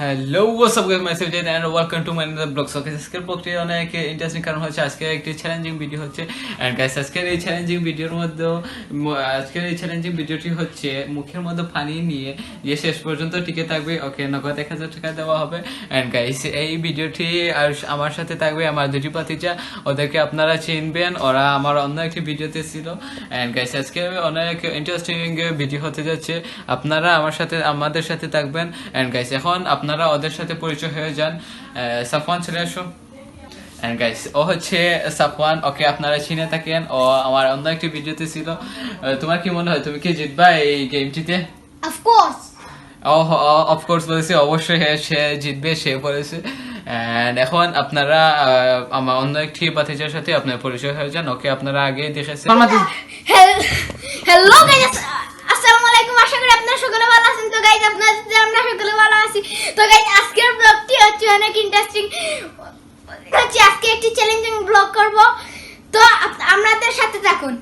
Hello WhatsApp guys myself Jen and welcome to my another blog so আজকের ব্লগটি অনেক interesting কারণ হচ্ছে আজকে একটি চ্যালেঞ্জিং ভিডিও হচ্ছে। এন্ড গাইস আজকের এই চ্যালেঞ্জিং ভিডিওর মধ্যে আজকের এই চ্যালেঞ্জিং ভিডিওটি হচ্ছে মুখের মধ্যে পানি নিয়ে যে শেষ পর্যন্ত টিকে থাকবে। ওকে নগদ এক হাজার টাকা দেওয়া হবে। এন্ড গাইস এই ভিডিওটি আর আমার সাথে থাকবে আমার দুটি পাতিজা ওদেরকে আপনারা চিনবেন, ওরা আমার অন্য একটি ভিডিওতে ছিল। এন্ড গাইস আজকে অনেক ইন্টারেস্টিং ভিডিও হতে যাচ্ছে। আপনারা আমার সাথে, আমাদের সাথে থাকবেন। এন্ড গাইস এখন আপনারা ওদের সাথে পরিচয় হয়ে যান। সাফওয়ান চলে আসো। এন্ড গাইস ও হচ্ছে সাফওয়ান ওকে আপনারা চিনে থাকেন। ও আমার অন্য একটি ভিডিওতে ছিল। তোমার কি মনে হয় তুমি কি জিতবা এই গেমটিতে course. অফকোর্স বলেছে অবশ্যই হ্যাঁ সে জিতবে সে বলেছে। And এখন আপনারা আহ, আমার অন্য একটি বাতিজার সাথে আপনার পরিচয় হয়ে যান। ওকে আপনারা আগে দেখেছেন। হ্যালো গাইজ আসসালামু আলাইকুম আশা করি আপনারা সকলে ভালো আছেন। তো গাইজ আপনারা আমরা সকলে ভালো আছি। তো গাইজ আজকের ব্লগটি হচ্ছে অনেক ইন্টারেস্টিং হচ্ছে আজকে একটি চ্যালেঞ্জিং ব্লগ করব। তো আপনাদের সাথে থাকুন।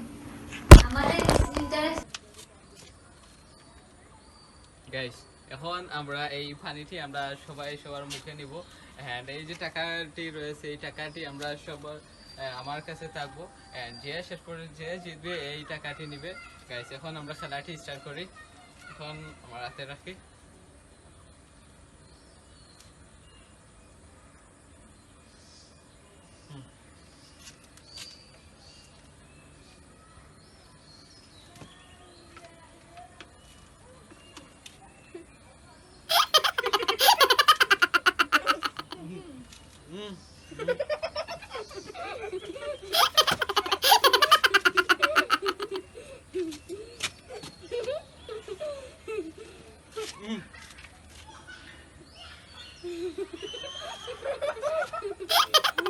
এখন আমরা এই পানিটি আমরা সবাই সবার মুখে নিব। এন্ড এই যে টাকাটি রয়েছে, এই টাকাটি আমরা সবার আমার কাছে থাকব। এন্ড যে শেষ পর্যন্ত যে জিতবে, এই টাকাটি নিবে। গাইস এখন আমরা খেলাটি স্টার্ট করি। এখন আমার হাতে রাখি। তো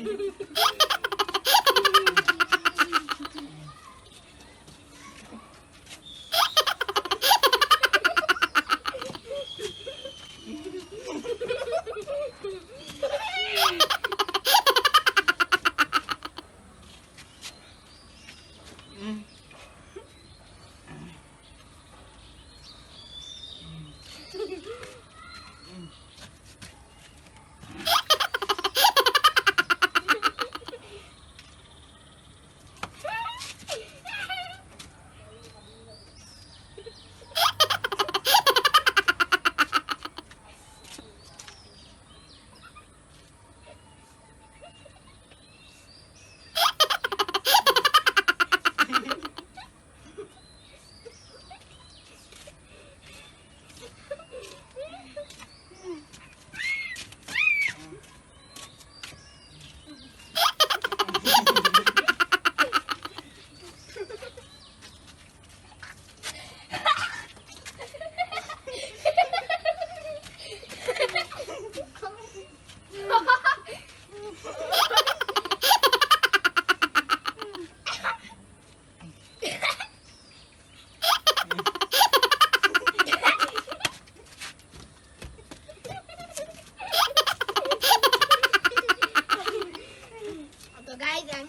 Okay.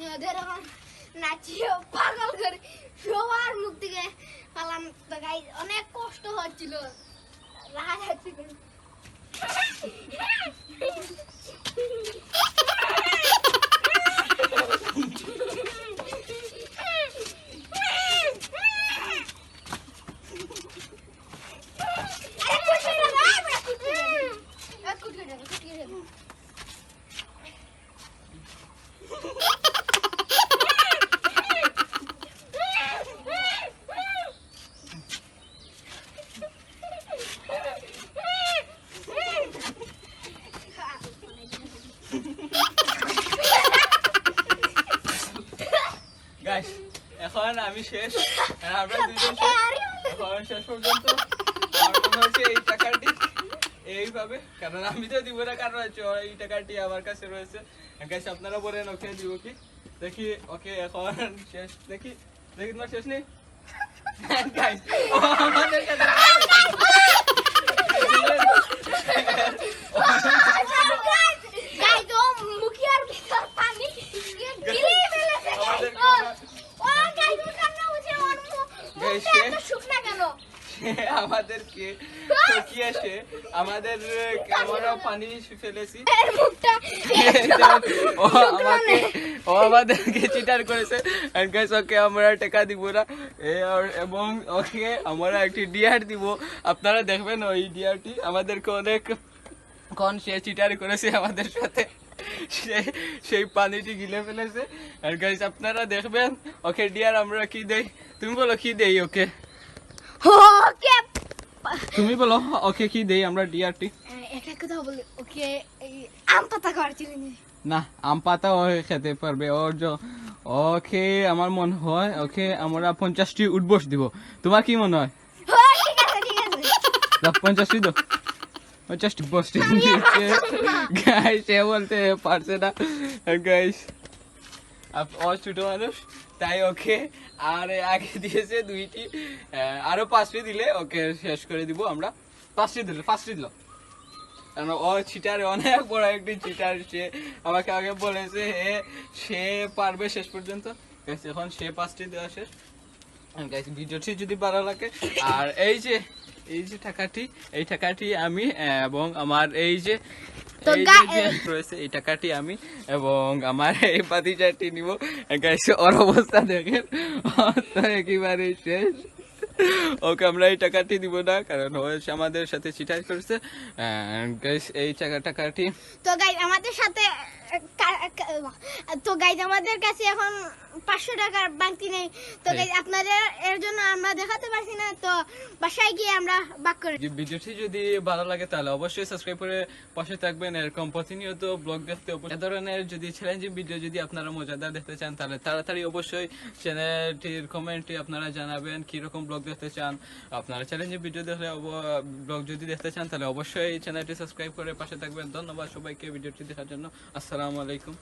আমি ওদের এখন নাচিয়ে পাগল করে মুখ থেকে অনেক কষ্ট হচ্ছিল। রাহা যাচ্ছিল এখন আমি শেষ। আর আমরা দুজন শেষ। এখন শেষ পর্যন্ত। হচ্ছে এই টাকাটি এইভাবে কারণ আমি তো দিব না কারণ এই টাকাটি আমার কাছে রয়েছে। গাইস আপনারা বলেন ওকে দিব কি? দেখি ওকে এখন শেষ। দেখি দেখি তোমার শেষ নেই? আমাদের কাছে গাইজ ও মুখিয়ার ভিতর পানি গিলে ফেলেছে আমাদের ও ও গাইজ ওর কান্না হচ্ছে ওর মুখ Guys, মুখটা সে- এত শুকনা কেন সে আমাদেরকে ঠকিয়ে এসে আমাদের ক্যামেরা পানি ফেলেছি। ও আমাকে ও আমাদেরকে চিটার করেছে। And guys, ওকে আমরা টাকা দিব না। এবং ওকে আমরা একটি ডিয়ার দিব। আপনারা দেখবেন ওই ডিয়ারটি আমাদেরকে অনেক কোন সে চিটার করেছে আমাদের সাথে। সে সেই পানিটি গিলে ফেলেছে। আর গাইস আপনারা দেখবেন ওকে ডিয়ার আমরা কি দেই? তুমি বলো কি দেই ওকে? ওকে। তুমি বলো ওকে কি দেই আমরা ডিয়ারটি একটা কথা বলি ওকে আম পাতা খাওয়ার চ্যালেঞ্জ না। আম পাতা ও খেতে পারবে ওর জ- ওকে আমার মনে হয় ওকে আমরা পঞ্চাশটি উঠবস দিব। তোমার কি মনে হয়? পঞ্চাশটি দাও। পঞ্চাশটি বসটি গাইস সে বলতে পারছে না। গাইস ও ছোট মানুষ। তাই ওকে আর আগে দিয়েছে দুইটি। আরও পাঁচটি দিলে ওকে শেষ করে দিব আমরা। পাঁচটি দিল পাঁচটি দিল। কারণ ও চিটার অনেক বড় একটি চিটার সে আমাকে আগে বলেছে হে সে পারবে শেষ পর্যন্ত। এখন সে পাঁচটি দেওয়া শেষ। ভিডিওটি যদি ভালো লাগে, আর এই যে এই যে টাকাটি, এই টাকাটি আমি এবং আমার এই যে তো রয়েছে এই টাকাটি আমি এবং আমার এই পাতিচাটি নিব। ওর অবস্থা দেখেন। একেবারে শেষ। ওকে আমরা এই টাকাটি দিব না কারণ ও আমাদের সাথে চিটাই করছে। এই টাকা টাকাটি তো গাই আমাদের সাথে তো গাইজ আমাদের কাছে এখন পাঁচশো টাকার বাংতি নেই। তো হ্যাঁ। গাইজ আপনাদের এর জন্য আমরা দেখাতে পারছি না তো বাসায় গিয়ে আমরা বাক করে ভিডিওটি যদি ভালো লাগে তাহলে অবশ্যই সাবস্ক্রাইব করে পাশে থাকবেন। এরকম প্রতিনিয়ত ব্লগ দেখতে এ ধরনের যদি চ্যালেঞ্জিং ভিডিও যদি আপনারা মজাদার দেখতে চান তাহলে তাড়াতাড়ি অবশ্যই চ্যানেলটির কমেন্টে আপনারা জানাবেন কীরকম ব্লগ দেখতে চান। আপনারা চ্যালেঞ্জিং ভিডিও দেখলে ব্লগ যদি দেখতে চান তাহলে অবশ্যই চ্যানেলটি সাবস্ক্রাইব করে পাশে থাকবেন। ধন্যবাদ সবাইকে ভিডিওটি দেখার জন্য। আসসালামু আলাইকুম।